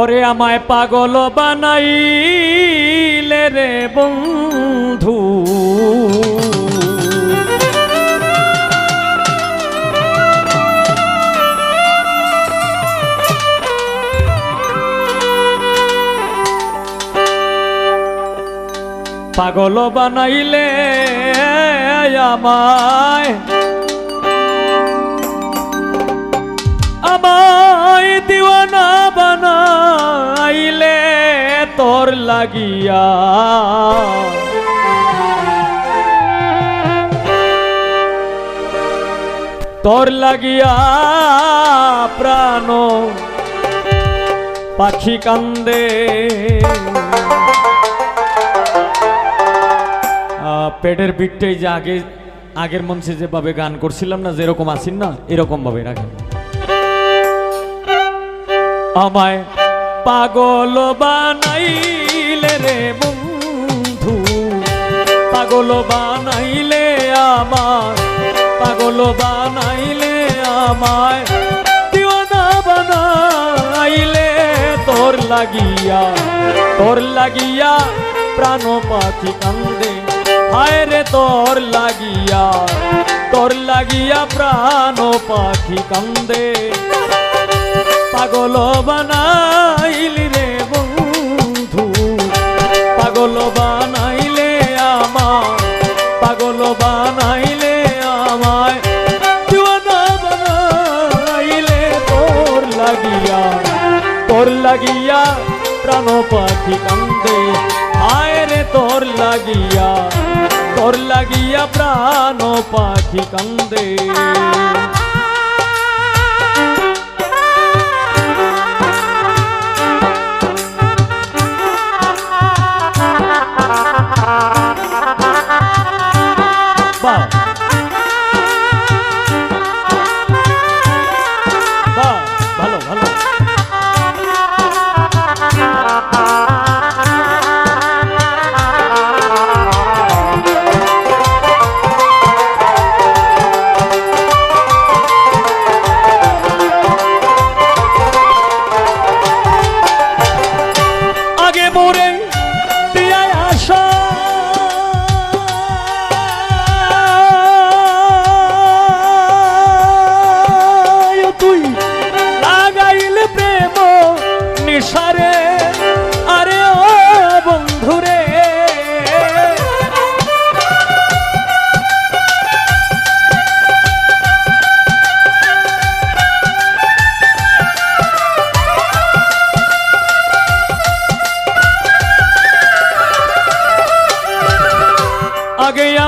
ওরে আমায় পাগল বানাইলে রে বন্ধু। পাগল বানাইলে আমায় লাগিয়া। তোর লাগিয়া প্রাণ পাখি কান্দে। পেটের বিটটাই যে আগে আগের মঞ্চে যেভাবে গান করছিলাম না, যেরকম আসিন না এরকম ভাবে রাখেন। আমায় পাগল বানাইলে রে বন্ধু, পাগল বানাইলে আমার পাগল বানাইলে আমায়, দিওয়ানা বানাইলে তোর লাগিয়া তোর লাগিয়া প্রাণ পাখি কান্দে। হায় রে তোর লাগিয়া তোর লাগিয়া প্রাণ পাখি কান্দে। পাগল বানাইলি রে পাগল বানাইলে আমার পাগল বানাইলে আমায়। দিওয়ানা বানাইলে তোর লাগিয়া তোর লাগিয়া প্রাণ পাখি কান্দে। আয় রে তোর লাগিয়া তোর লাগিয়া প্রাণ পাখি কান্দে।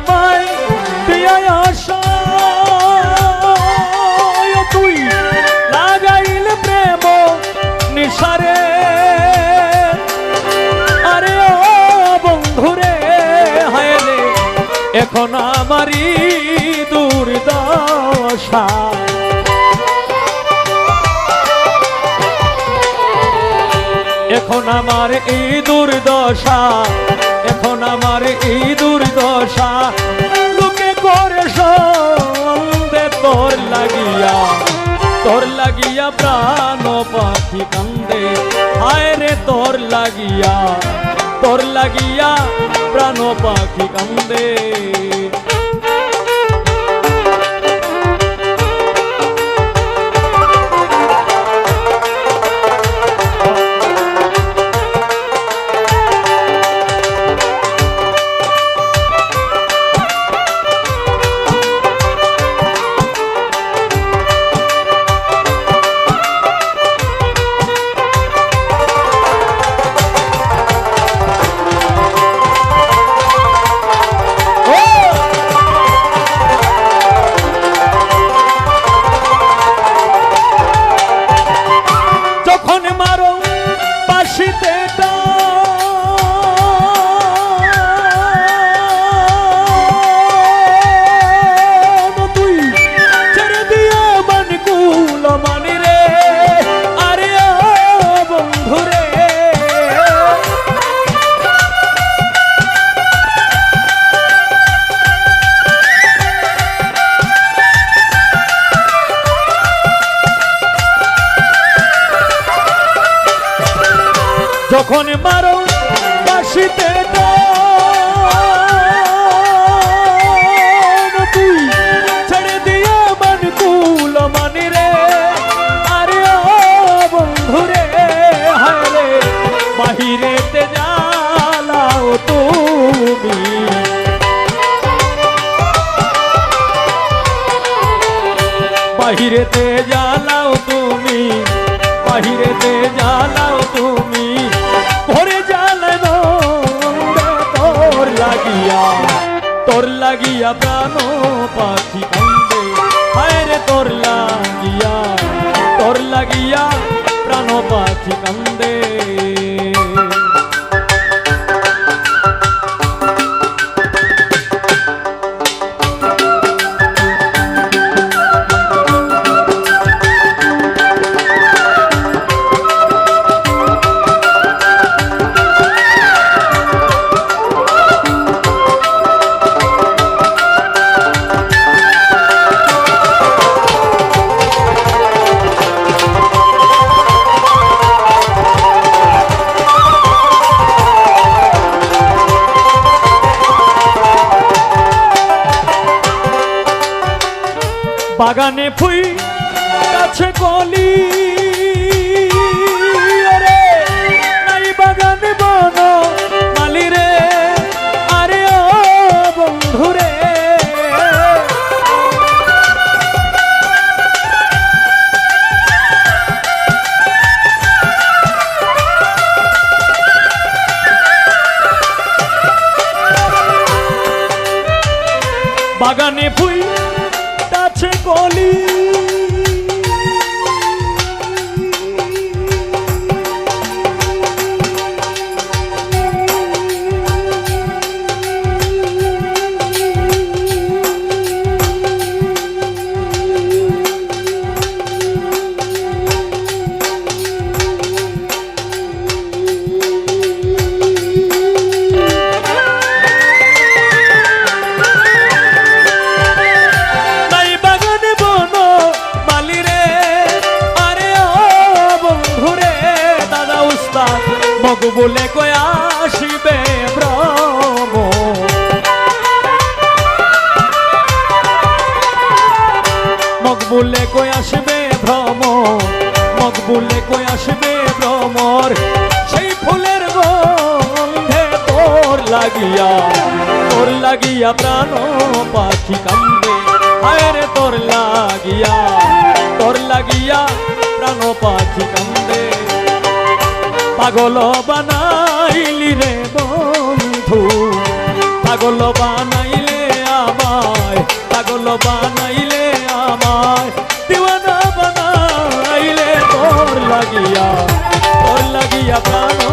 আমায় দিয়া আসা তুই লাগাইলে প্রেম নিশারে আরে ও বন্ধুরে, হায় রে, এখন আমারই দুর্দশা। এখন আমার এই দুর্দশা। এখন আমার এই দুর্দশা লোকে করে সন্দে তোর লাগিয়া তোর লাগিয়া প্রাণ পাখি কান্দে। হায় রে, তোর লাগিয়া তোর লাগিয়া প্রাণ পাখি কান্দে। যখন মারো রে বাহিরেতে জ্বালাও তুমি। বাহিরেতে জ্বালাও তুমি বাহিরেতে জ্বালাও তুমি। লাগিয়া প্রাণ পাখি বাগানে ফুই গাছে কলি লাগিয়া, তোর লাগিয়া প্রাণ পাখি কান্দে হায় তোর লাগিয়া তোর লাগিয়া প্রাণ পাখি কান্দে পাগল বানাইলি রে বন্ধু, পাগল বানাইলে আমায়, পাগল বানাইলে আমায়। দিওয়ানা বানাইলে তোর লাগিয়া তোর লাগিয়া প্রাণ